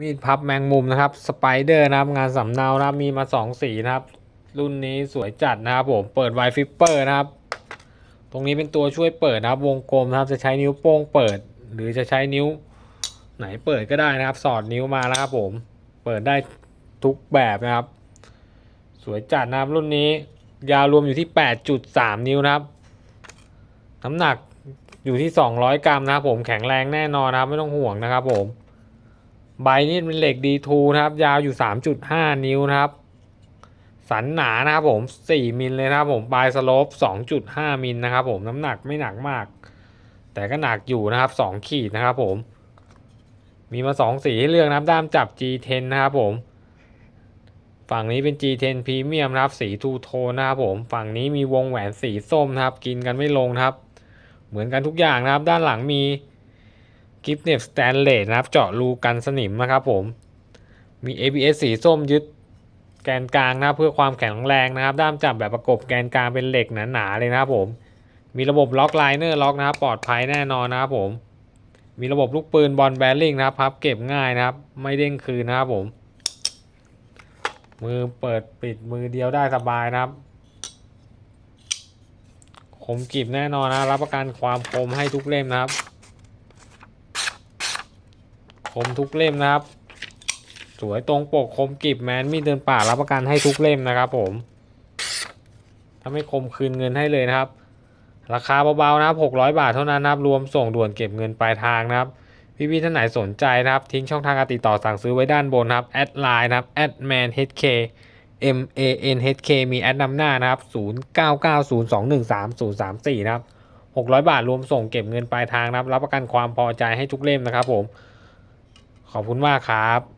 มีดพับแมงมุมนะครับสไปเดอร์นะครับงานสำเนานะครับมีมาสองสีนะครับ รุ่นนี้สวยจัดนะครับผมเปิดไวฟิปเปอร์นะครับ ตรงนี้เป็นตัวช่วยเปิดนะครับ วงกลมนะครับจะใช้นิ้วโป้งเปิด หรือจะใช้นิ้วไหนเปิดก็ได้นะครับ สอดนิ้วมานะครับผมเปิดได้ทุกแบบนะครับ สวยจัดนะครับรุ่นนี้ยาวรวมอยู่ที่ 8.3 นิ้วนะครับน้ำหนักอยู่ที่ 200 กรัมนะครับผมแข็งแรงแน่นอนนะครับ ไม่ต้องห่วงนะครับผม ใบนี่เป็นเหล็ก D2 นะครับ ยาวอยู่ 3.5 นิ้วนะครับ สันหนานะครับผม 4 มิลเลยนะครับผม ปลายสโลป2.5 มิลนะครับผม น้ำหนักไม่หนักมาก แต่ก็หนักอยู่นะครับ 2 ขีดนะครับผม มีมา 2 สีให้เลือกนะครับ ด้ามจับ G10 นะครับผม ฝั่งนี้เป็น G10 Premium นะครับ สีทูโทนนะครับผม ฝั่งนี้มีวงแหวนสีส้มนะครับ กินกันไม่ลงนะครับ เหมือนกันทุกอย่างนะครับ ด้านหลังมี กิฟเนฟสแตนเลสนะครับ เจาะรูกันสนิมนะครับผม มี ABS สีส้มยึดแกนกลางนะเพื่อความแข็งแรงนะครับ ด้ามจับแบบประกบแกนกลางเป็นเหล็กหนาๆเลยนะครับผม มีระบบล็อกไลเนอร์ล็อกนะครับ ปลอดภัยแน่นอนนะครับผม มีระบบลูกปืนบอลแบริ่งนะครับพับเก็บง่ายนะครับ ไม่เด้งคืนนะครับผม มือเปิดปิดมือเดียวได้สบายนะครับคมกริบแน่นอนนะรับประกันความคมให้ทุกเล่มนะครับ มทุกเล่มนะครับ สวยตรงปกคมกริบแมนมีดเดินป่ารับประกันให้ทุกเล่มนะครับผม ถ้าไม่คมคืนเงินให้เลยนะครับ ราคาเบาๆนะครับ600 บาทเท่านั้นนะครับ รวมส่งด่วนเก็บเงินปลายทางนะครับพี่ๆท่านไหนสนใจนะครับ ทิ้งช่องทางการติดต่อสั่งซื้อไว้ด้านบนนะครับแอดไลน์นะครับแอดแมน HK M A N H K มีแอดนำหน้านะครับ 0990213034 นะครับ 600 บาทรวมส่งเก็บเงินปลายทางนะครับ รับประกันความพอใจให้ทุกเล่มนะครับผม ขอบคุณมากครับ